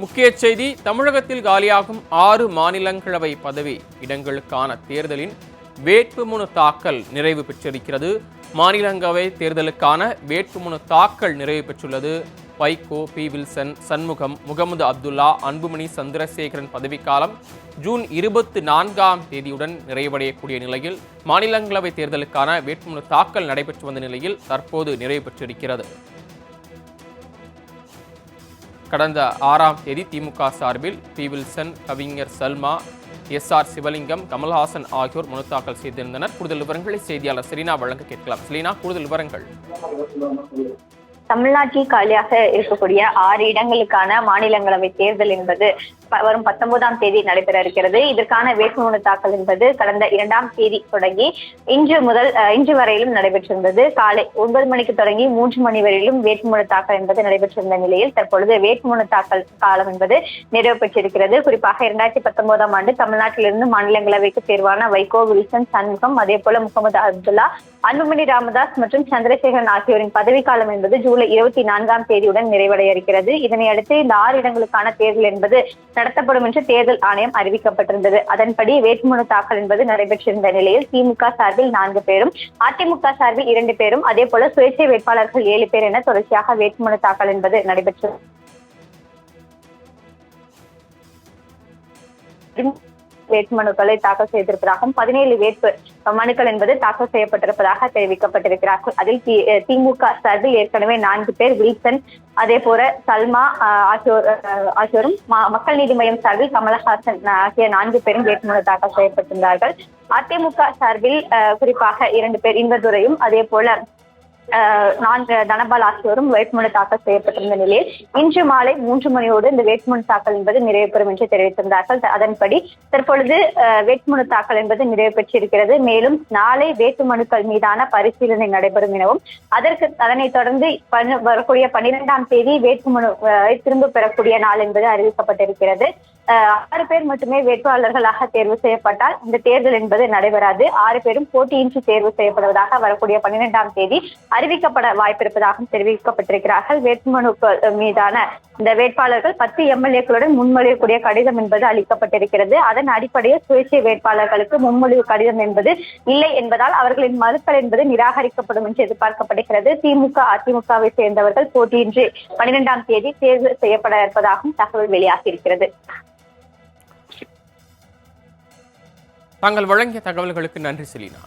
முக்கிய செய்தி தமிழகத்தில் காலியாகும் ஆறு மாநிலங்களவை பதவி இடங்களுக்கான தேர்தலின் வேட்புமனு தாக்கல் நிறைவு பெற்றிருக்கிறது. மாநிலங்களவை தேர்தலுக்கான வேட்புமனு தாக்கல் நிறைவு பெற்றுள்ளது. வைகோ பி. வில்சன் சண்முகம் முகமது அப்துல்லா அன்புமணி சந்திரசேகரன் பதவிக்காலம் ஜூன் இருபத்தி நான்காம் தேதியுடன் நிறைவடையக்கூடிய நிலையில் மாநிலங்களவை தேர்தலுக்கான வேட்புமனு தாக்கல் நடைபெற்று வந்த நிலையில் தற்போது நிறைவு பெற்றிருக்கிறது. கடந்த ஆறாம் தேதி திமுக சார்பில் பி. வில்சன் கவிஞர் சல்மா எஸ். ஆர். சிவலிங்கம் கமல்ஹாசன் ஆகியோர் மனு தாக்கல் செய்திருந்தனர். கூடுதல் விவரங்களை செய்தியாளர் செலினா வழங்க கேட்கலாம். செலினா கூடுதல் விவரங்கள். தமிழ்நாட்டில் காலியாக இருக்கக்கூடிய ஆறு இடங்களுக்கான மாநிலங்களவை தேர்தல் என்பது வரும் பத்தொன்பதாம் தேதி நடைபெற இருக்கிறது. இதற்கான வேட்புமனு தாக்கல் என்பது கடந்த இரண்டாம் தேதி தொடங்கி இன்று முதல் இன்று வரையிலும் நடைபெற்றிருந்தது. காலை ஒன்பது மணிக்கு தொடங்கி மூன்று மணி வரையிலும் வேட்புமனு தாக்கல் என்பது நடைபெற்றிருந்த நிலையில் தற்பொழுது வேட்புமனு தாக்கல் காலம் என்பது நிறைவு பெற்றிருக்கிறது. குறிப்பாக இரண்டாயிரத்தி பத்தொன்பதாம் ஆண்டு தமிழ்நாட்டிலிருந்து மாநிலங்களவைக்கு தேர்வான வைகோ வில்சன் சண்முகம் அதே போல முகமது அப்துல்லா அன்புமணி ராமதாஸ் மற்றும் சந்திரசேகரன் ஆகியோரின் பதவிக்காலம் என்பது ஜூலை இருபத்தி நான்காம் தேதியுடன் நிறைவடைய இருக்கிறது இதனையடுத்து இந்த ஆறு இடங்களுக்கான தேர்தல் என்பது நடத்தப்படும் என்று தேர்தல் ஆணையம் அறிவிக்கப்பட்டிருந்தது. அதன்படி வேட்புமனு தாக்கல் என்பது நடைபெற்றிருந்த நிலையில் திமுக சார்பில் நான்கு பேரும் அதிமுக சார்பில் இரண்டு பேரும் அதே போல சுயேட்சை வேட்பாளர்கள் ஏழு பேர் என தொடர்ச்சியாக வேட்புமனு தாக்கல் என்பது நடைபெற்றது வேட்புமனுக்களை தாக்கல் செய்திருப்பதாகவும் பதினேழு வேட்பு மனுக்கள் என்பது தாக்கல் செய்யப்பட்டிருப்பதாக தெரிவிக்கப்பட்டிருக்கிறார்கள். அதில் திமுக சார்பில் ஏற்கனவே நான்கு பேர் வில்சன் அதே போல சல்மா ஆகியோர் ஆகியோரும் மக்கள் நீதி மையம் சார்பில் கமலஹாசன் ஆகிய நான்கு பேரும் வேட்புமனு தாக்கல் செய்யப்பட்டிருந்தார்கள். அதிமுக சார்பில் குறிப்பாக இரண்டு பேர் இன்பதுரையும் அதே போல நான்கு தனபால் ஆகியோரும் வேட்புமனு தாக்கல் செய்யப்பட்டிருந்த நிலையில் இன்று மாலை மூன்று மணியோடு இந்த வேட்புமனு தாக்கல் என்பது நிறைவு பெறும் என்று தெரிவித்திருந்தார்கள். அதன்படி தற்பொழுது அஹ், வேட்புமனு தாக்கல் என்பது நிறைவு பெற்றிருக்கிறது. மேலும் நாளை வேட்புமனுக்கள் மீதான பரிசீலனை நடைபெறும் எனவும் அதற்கு அதனைத் தொடர்ந்து வரக்கூடிய பன்னிரெண்டாம் தேதி வேட்புமனு அஹ், திரும்ப பெறக்கூடிய நாள் என்பது அறிவிக்கப்பட்டிருக்கிறது. ஆறு பேர் மட்டுமே வேட்பாளர்களாக தேர்வு செய்யப்பட்டால் இந்த தேர்தல் என்பது நடைபெறாது. ஆறு பேரும் போட்டியின்றி தேர்வு செய்யப்படுவதாக வரக்கூடிய பன்னிரெண்டாம் தேதி அறிவிக்கப்பட வாய்ப்பிருப்பதாகவும் தெரிவிக்கப்பட்டிருக்கிறார்கள். வேட்புமனுக்கள் மீதான இந்த வேட்பாளர்கள் பத்து எம்எல்ஏக்களுடன் முன்மொழியக்கூடிய கடிதம் என்பது அளிக்கப்பட்டிருக்கிறது. அதன் அடிப்படையில் சுயேட்சை வேட்பாளர்களுக்கு முன்மொழிவு கடிதம் என்பது இல்லை என்பதால் அவர்களின் மனுக்கள் என்பது நிராகரிக்கப்படும் என்று எதிர்பார்க்கப்படுகிறது. திமுக அதிமுகவை சேர்ந்தவர்கள் போட்டியின்றி பன்னிரெண்டாம் தேதி தேர்வு செய்யப்பட இருப்பதாகவும் தகவல் வெளியாகியிருக்கிறது. தாங்கள் வழங்கிய தகவல்களுக்கு நன்றி செலினா.